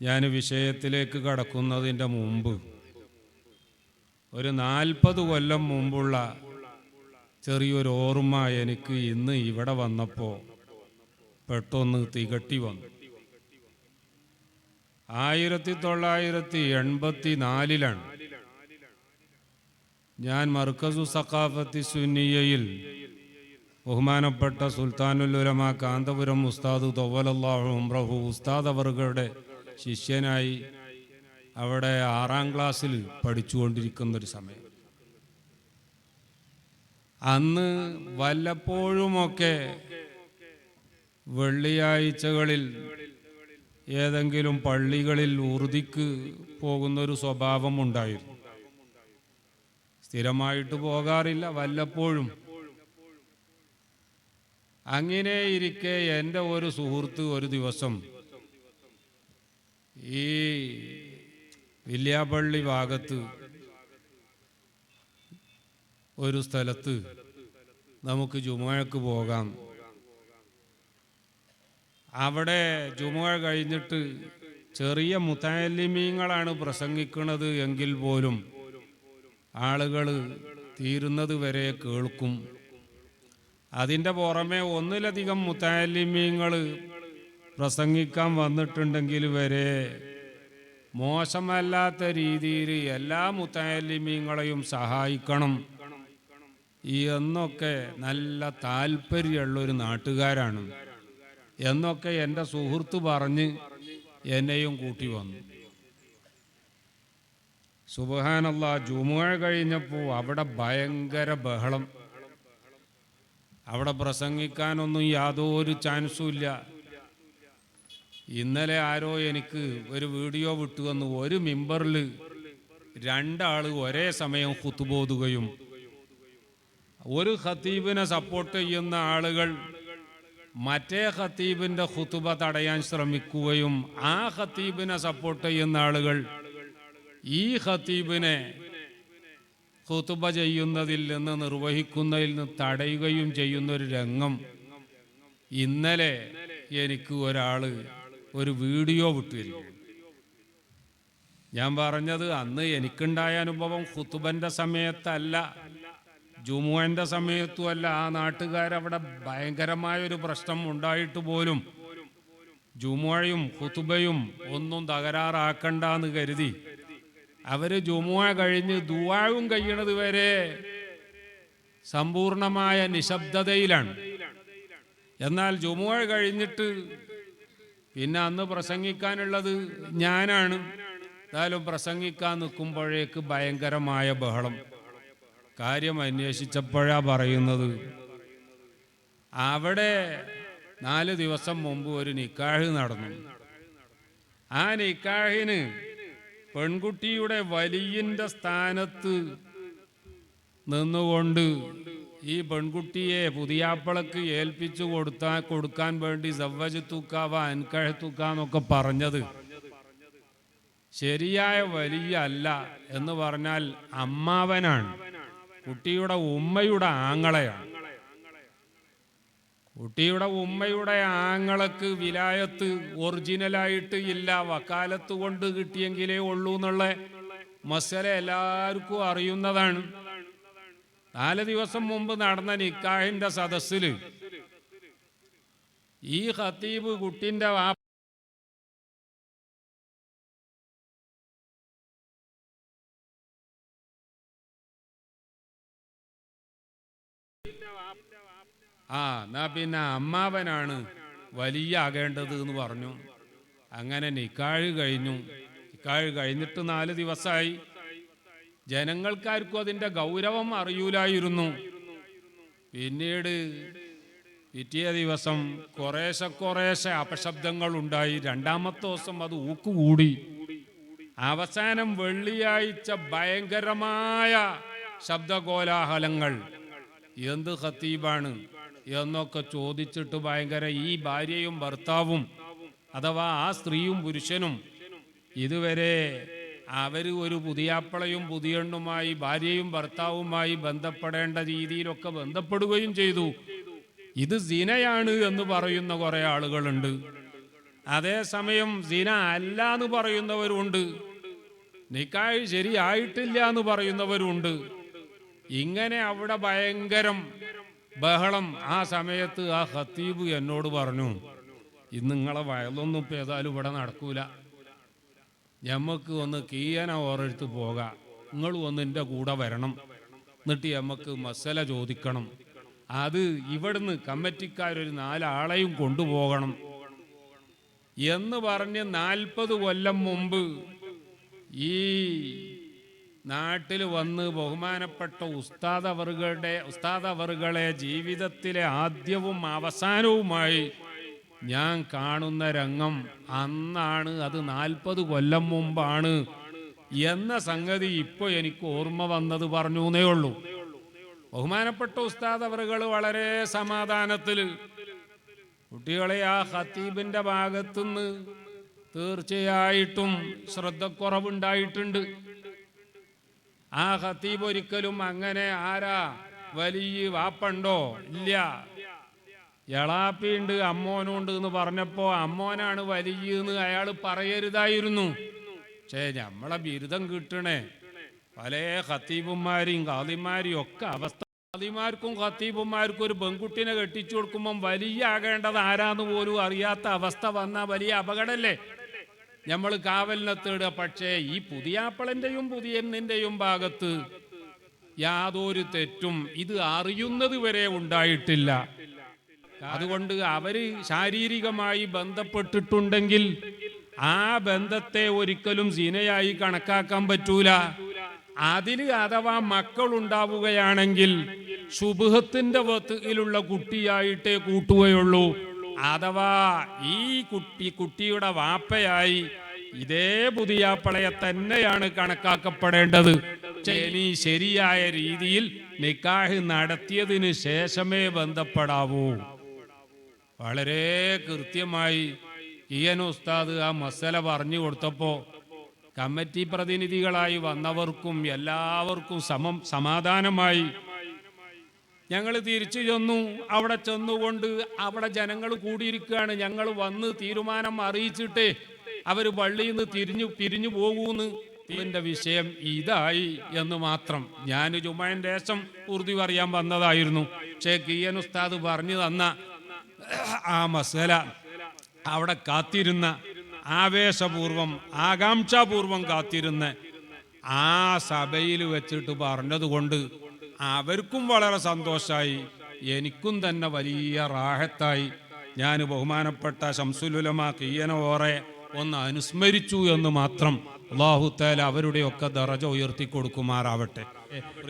ഞാൻ വിഷയത്തിലേക്ക് കടക്കുന്നതിന്റെ മുമ്പ് ഒരു നാൽപ്പത് കൊല്ലം മുമ്പുള്ള ചെറിയൊരു ഓർമ്മ എനിക്ക് ഇന്ന് ഇവിടെ വന്നപ്പോൾ പെട്ടെന്ന് തികട്ടി വന്നു. ആയിരത്തി തൊള്ളായിരത്തി എൺപത്തി നാലിലാണ് ഞാൻ മർക്കസു സഖാഫത്തി സുന്നിയയിൽ ബഹുമാനപ്പെട്ട സുൽത്താനുലുലമ കാന്തപുരം ഉസ്താദ് തൊവലല്ലാഹു ഉംറഹു ഉസ്താദ് അവറുകളുടെ ശിഷ്യനായി അവിടെ ആറാം ക്ലാസ്സിൽ പഠിച്ചുകൊണ്ടിരിക്കുന്ന ഒരു സമയം. അന്ന് വല്ലപ്പോഴുമൊക്കെ വെള്ളിയാഴ്ചകളിൽ ഏതെങ്കിലും പള്ളികളിൽ ഉറുതിക്ക് പോകുന്നൊരു സ്വഭാവം ഉണ്ടായിരുന്നു. സ്ഥിരമായിട്ട് പോകാറില്ല വല്ലപ്പോഴും. അങ്ങനെ ഇരിക്കെ എന്റെ ഒരു സുഹൃത്ത് ഒരു ദിവസം ഈ വില്യാപ്പള്ളി ഭാഗത്ത് ഒരു സ്ഥലത്ത് നമുക്ക് ജുമാക്ക് പോകാം. അവിടെ ജുമാ കഴിഞ്ഞിട്ട് ചെറിയ മുത്താലിമീങ്ങളാണ് പ്രസംഗിക്കുന്നത് എങ്കിൽ പോലും ആളുകൾ തീരുന്നത് വരെ കേൾക്കും. അതിന്റെ പുറമെ ഒന്നിലധികം മുത്താലിമീങ്ങൾ പ്രസംഗിക്കാൻ വന്നിട്ടുണ്ടെങ്കിൽ വരെ മോശമല്ലാത്ത രീതിയിൽ എല്ലാ മുത്താലിമീങ്ങളെയും സഹായിക്കണം. എന്നൊക്കെ നല്ല താല്പര്യമുള്ളൊരു നാട്ടുകാരാണ്. എന്നൊക്കെ എന്റെ സുഹൃത്ത് പറഞ്ഞ് എന്നെയും കൂട്ടി വന്നു. സുബഹാനല്ല ജുമുഴ കഴിഞ്ഞപ്പോൾ അവിടെ ഭയങ്കര ബഹളം. അവിടെ പ്രസംഗിക്കാനൊന്നും യാതൊരു ചാൻസും ഇല്ല. ഇന്നലെ ആരോ എനിക്ക് ഒരു വീഡിയോ വിട്ടു വിട്ടുവന്നു ഒരു മെമ്പറിൽ രണ്ടാൾ ഒരേ സമയം കുത്തുബോതുകയും ഒരു ഖത്തീബിനെ സപ്പോർട്ട് ചെയ്യുന്ന ആളുകൾ മറ്റേ ഖത്തീബിന്റെ ഖുത്തുബ തടയാൻ ശ്രമിക്കുകയും ആ ഖത്തീബിനെ സപ്പോർട്ട് ചെയ്യുന്ന ആളുകൾ ഈ ഖത്തീബിനെ ഖുത്തുബ ചെയ്യുന്നതിൽ നിന്ന് നിർവഹിക്കുന്നതിൽ നിന്ന് തടയുകയും ചെയ്യുന്ന ഒരു രംഗം ഇന്നലെ എനിക്ക് ഒരാൾ ഒരു വീഡിയോ വിട്ടുതരികയാണ് ഞാൻ പറഞ്ഞത് അന്ന് എനിക്കുണ്ടായ അനുഭവം ഖുത്തുബന്റെ സമയത്തല്ല ജുമുഅന്റെ സമയത്തും അല്ല. ആ നാട്ടുകാരവിടെ ഭയങ്കരമായ ഒരു പ്രശ്നം ഉണ്ടായിട്ട് പോലും ജുമുഅയും ഖുത്തുബയും ഒന്നും തകരാറാക്കണ്ടെന്ന് കരുതി. അവർ ജുമുഅ കഴിഞ്ഞ് ദുവാവും കഴിയണത് വരെ സമ്പൂർണമായ നിശബ്ദതയിലാണ്. എന്നാൽ ജുമുഅ കഴിഞ്ഞിട്ട് പിന്നെ അന്ന് പ്രസംഗിക്കാനുള്ളത് ഞാനാണ്. എന്തായാലും പ്രസംഗിക്കാൻ നിൽക്കുമ്പോഴേക്ക് ഭയങ്കരമായ ബഹളം. കാര്യം അന്വേഷിച്ചപ്പോഴാ പറയുന്നത്. അവിടെ നാല് ദിവസം മുമ്പ് ഒരു നിക്കാഹ് നടന്നു. ആ നിക്കാഹിന് പെൺകുട്ടിയുടെ വലിയന്റെ സ്ഥാനത്ത് നിന്നുകൊണ്ട് ഈ പെൺകുട്ടിയെ പുതിയാപ്പളക്ക് ഏൽപ്പിച്ചു കൊടുത്താ കൊടുക്കാൻ വേണ്ടി സവ്വജ് തൂക്കാവ അൻകഴ തൂക്കാന്നൊക്കെ പറഞ്ഞത്. ശരിയായ വലിയ അല്ല എന്ന് പറഞ്ഞാൽ അമ്മാവനാണ്. കുട്ടിയുടെ ഉമ്മയുടെ ആങ്ങളെയാണ്. കുട്ടിയുടെ ഉമ്മയുടെ ആങ്ങളക്ക് വിലായത്ത് ഒറിജിനലായിട്ട് ഇല്ല. വക്കാലത്ത് കൊണ്ട് കിട്ടിയെങ്കിലേ ഉള്ളൂ എന്നുള്ള മസല എല്ലാവർക്കും അറിയുന്നതാണ്. നാല് ദിവസം മുമ്പ് നടന്ന നിക്കാഹിന്റെ സദസ്സിൽ ഈ ഖത്തീബ് കുട്ടിന്റെ വാ ആ എന്നാ പിന്നെ അമ്മാവനാണ് വലിയ ആകേണ്ടത് എന്ന് പറഞ്ഞു. അങ്ങനെ നിക്കാഴ് കഴിഞ്ഞു. നിക്കാഴ് കഴിഞ്ഞിട്ട് നാല് ദിവസമായി ജനങ്ങൾക്കാർക്കും അതിന്റെ ഗൗരവം അറിയൂലായിരുന്നു. പിന്നീട് പിറ്റേ ദിവസം കുറേശ്ശെ കുറേശ്ശെ അപശബ്ദങ്ങൾ ഉണ്ടായി രണ്ടാമത്തെ ദിവസം അത് ഊക്കുകൂടി. അവസാനം വെള്ളിയാഴ്ച ഭയങ്കരമായ ശബ്ദകോലാഹലങ്ങൾ. എന്ത് ഖത്തീബാണ് എന്നൊക്കെ ചോദിച്ചിട്ട് ഭയങ്കര ഈ ഭാര്യയും ഭർത്താവും അഥവാ ആ സ്ത്രീയും പുരുഷനും ഇതുവരെ അവർ ഒരു പുതിയാപ്പളയും പുതിയണ്ണുമായി ഭാര്യയും ഭർത്താവുമായി ബന്ധപ്പെടേണ്ട രീതിയിലൊക്കെ ബന്ധപ്പെടുകയും ചെയ്തു. ഇത് സിനയാണ് എന്ന് പറയുന്ന കുറെ ആളുകളുണ്ട്. അതേസമയം സിന അല്ല എന്ന് പറയുന്നവരുണ്ട്. നിക്കായ് ശരിയായിട്ടില്ല എന്ന് പറയുന്നവരുണ്ട്. ഇങ്ങനെ അവിടെ ഭയങ്കരം ബഹളം. ആ സമയത്ത് ആ ഖത്തീബ് എന്നോട് പറഞ്ഞു ഇന്ന് നിങ്ങളെ വയലൊന്നും ഇപ്പം ഏതായാലും ഇവിടെ നടക്കൂല. ഞമ്മക്ക് ഒന്ന് കീയന ഓരെടുത്ത് പോകാം. നിങ്ങൾ ഒന്ന് എന്റെ കൂടെ വരണം. എന്നിട്ട് ഞമ്മക്ക് മസല ചോദിക്കണം. അത് ഇവിടുന്ന് കമ്മിറ്റിക്കാരൊരു നാലാളെയും കൊണ്ടുപോകണം. എന്ന് പറഞ്ഞ് നാൽപ്പത് കൊല്ലം മുമ്പ് ഈ നാട്ടിൽ വന്ന് ബഹുമാനപ്പെട്ട ഉസ്താദ് അവറുകളുടെ ഉസ്താദ് അവറുകളെ ജീവിതത്തിലെ ആദ്യവും അവസാനവുമായി ഞാൻ കാണുന്ന രംഗം അന്നാണ് അത് നാൽപ്പത് കൊല്ലം മുമ്പാണ് എന്ന സംഗതി ഇപ്പോൾ എനിക്ക് ഓർമ്മ വന്നത് പറഞ്ഞു എന്നേ ഉള്ളൂ. ബഹുമാനപ്പെട്ട ഉസ്താദ് അവറുകൾ വളരെ സമാധാനത്തിൽ കുട്ടികളെ ആ ഹത്തീബിന്റെ ഭാഗത്തുനിന്ന് തീർച്ചയായിട്ടും ശ്രദ്ധക്കുറവുണ്ടായിട്ടുണ്ട്. ആ ഹത്തീബ് ഒരിക്കലും അങ്ങനെ ആരാ വലിയ വാപ്പണ്ടോ? ഇല്ല. എളാപ്പിയുണ്ട് അമ്മോനുണ്ട് എന്ന് പറഞ്ഞപ്പോ അമ്മോനാണ് വലിയെന്ന് അയാൾ പറയരുതായിരുന്നു. പക്ഷേ നമ്മളെ ബിരുദം കിട്ടണേ. പല ഖത്തീബുമാരെയും കാതിമാരെയും ഒക്കെ അവസ്ഥ ഖാദിമാർക്കും ഖത്തീബുമാർക്കും ഒരു പെൺകുട്ടിനെ കെട്ടിച്ചു കൊടുക്കുമ്പം വലിയ ആകേണ്ടത് ആരാന്ന് പോലും അറിയാത്ത അവസ്ഥ വന്നാൽ വലിയ അപകടമല്ലേ നമ്മൾ കാവലിനെത്തിടുക പക്ഷേ ഈ പുതിയാപ്പളന്റെയും പുതിയന്നിന്റെയും ഭാഗത്ത് യാതൊരു തെറ്റും ഇത് അറിയുന്നത് വരെ ഉണ്ടായിട്ടില്ല. അതുകൊണ്ട് അവർ ശാരീരികമായി ബന്ധപ്പെട്ടിട്ടുണ്ടെങ്കിൽ ആ ബന്ധത്തെ ഒരിക്കലും സീനയായി കണക്കാക്കാൻ പറ്റൂല. അതിന് അഥവാ മക്കൾ ഉണ്ടാവുകയാണെങ്കിൽ ശുഭത്തിന്റെ വത്തിലുള്ള കുട്ടിയായിട്ടേ കൂട്ടുകയുള്ളൂ. അഥവാ ഈ കുട്ടി കുട്ടിയുടെ വാപ്പയായി ഇതേ പുതിയാപ്പളയെ തന്നെയാണ് കണക്കാക്കപ്പെടേണ്ടത്. ഇനി ശരിയായ രീതിയിൽ നിക്കാഹ് നടത്തിയതിന് ശേഷമേ ബന്ധപ്പെടാവൂ. വളരെ കൃത്യമായി ഇയൻ ഉസ്താദ് ആ മസല പറഞ്ഞു കൊടുത്തപ്പോൾ കമ്മിറ്റി പ്രതിനിധികളായി വന്നവർക്കും എല്ലാവർക്കും സമം സമാധാനമായി. ഞങ്ങൾ തിരിച്ചു ചെന്നു. അവിടെ ചെന്നുകൊണ്ട് അവിടെ ജനങ്ങൾ കൂടിയിരിക്കുകയാണ്. ഞങ്ങൾ വന്ന് തീരുമാനം അറിയിച്ചിട്ടേ അവർ പള്ളിയിൽ നിന്ന് തിരിഞ്ഞു പിരിഞ്ഞു പോകൂന്ന്. ഇതിന്റെ വിഷയം ഇതായി എന്ന് മാത്രം ഞാൻ ജുമാൻ ദേശം ഉറുദു അറിയാൻ വന്നതായിരുന്നു. പക്ഷേ കിയൻ ഉസ്താദ് പറഞ്ഞു തന്ന ആ മസല അവിടെ കാത്തിരുന്ന ആവേശപൂർവം ആകാംക്ഷാപൂർവം കാത്തിരുന്ന ആ സഭയിൽ വെച്ചിട്ട് പറഞ്ഞതുകൊണ്ട് അവർക്കും വളരെ സന്തോഷമായി എനിക്കും തന്നെ വലിയ റാഹത്തായി. ഞാൻ ബഹുമാനപ്പെട്ട ശംസുലുലമ കീയനോറെ ഒന്ന് അനുസ്മരിച്ചു എന്ന് മാത്രം അള്ളാഹുത്തേൽ അവരുടെയൊക്കെ ദറജ ഉയർത്തി കൊടുക്കുമാറാവട്ടെ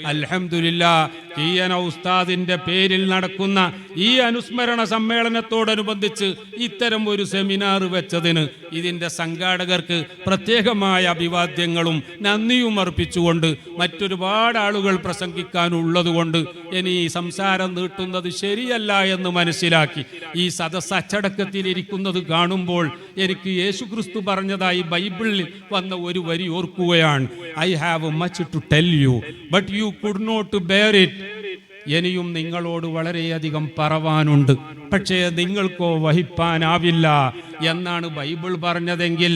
അൽഹംദുലില്ലാ കീയന ഉസ്താദിന്റെ പേരിൽ നടക്കുന്ന ഈ അനുസ്മരണ സമ്മേളനത്തോടനുബന്ധിച്ച് ഇത്തരം ഒരു സെമിനാർ വെച്ചതിന് ഇതിന്റെ സംഘാടകർക്ക് പ്രത്യേകമായ അഭിവാദ്യങ്ങളും നന്ദിയും അർപ്പിച്ചുകൊണ്ട് മറ്റൊരുപാട് ആളുകൾ പ്രസംഗിക്കാനുള്ളതുകൊണ്ട് ഇനി സംസാരം നീട്ടുന്നത് ശരിയല്ല എന്ന് മനസ്സിലാക്കി ഈ സദസ് അച്ചടക്കത്തിലിരിക്കുന്നത് കാണുമ്പോൾ എനിക്ക് യേശുക്രിസ്തു പറഞ്ഞതായി ബൈബിളിൽ വന്ന ഒരു വരി ഓർക്കുകയാണ്. I have much to tell you but you could not bear it ഇനിയും നിങ്ങളോട് വളരെയധികം പറവാനുണ്ട്. പക്ഷേ നിങ്ങൾക്കോ വഹിപ്പാനാവില്ല. എന്നാണ് Bible പറഞ്ഞതെങ്കിൽ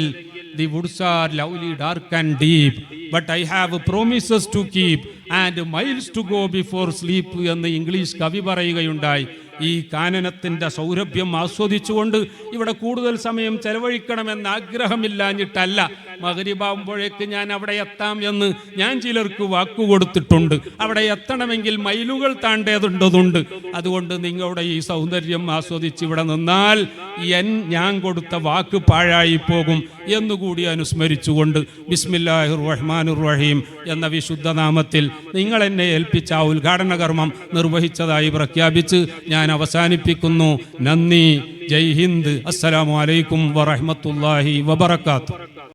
the woods are lovely dark and deep but I have promises to keep and miles to go before sleep എന്ന് English കവി പറയുകയുണ്ടായി. ഈ കാനനത്തിന്റെ സൗരഭ്യം ആസ്വദിച്ചുകൊണ്ട് ഇവിടെ കൂടുതൽ സമയം ചെലവഴിക്കണമെന്ന് ആഗ്രഹമില്ലാഞ്ഞിട്ടല്ല. മകരിബാവുമ്പോഴേക്ക് ഞാൻ അവിടെ എത്താം എന്ന് ഞാൻ ചിലർക്ക് വാക്കുകൊടുത്തിട്ടുണ്ട് അവിടെ എത്തണമെങ്കിൽ മൈലുകൾ താണ്ടേതുണ്ടതുണ്ട്. അതുകൊണ്ട് നിങ്ങളുടെ ഈ സൗന്ദര്യം ആസ്വദിച്ച് ഇവിടെ നിന്നാൽ എൻ ഞാൻ കൊടുത്ത വാക്ക് പാഴായി പോകും എന്നുകൂടി അനുസ്മരിച്ചുകൊണ്ട് ബിസ്മില്ലാഹിർ റഹ്മാനുർ റഹീം എന്ന വിശുദ്ധ നാമത്തിൽ നിങ്ങൾ എന്നെ ഏൽപ്പിച്ച ആ ഉദ്ഘാടന കർമ്മം നിർവഹിച്ചതായി പ്രഖ്യാപിച്ച് ഞാൻ അവസാനിപ്പിക്കുന്നു. നന്ദി. ജയ് ഹിന്ദ്. അസ്സലാമു അലൈക്കും വറഹ്മത്തുള്ളാഹി വബറകാതുഹു.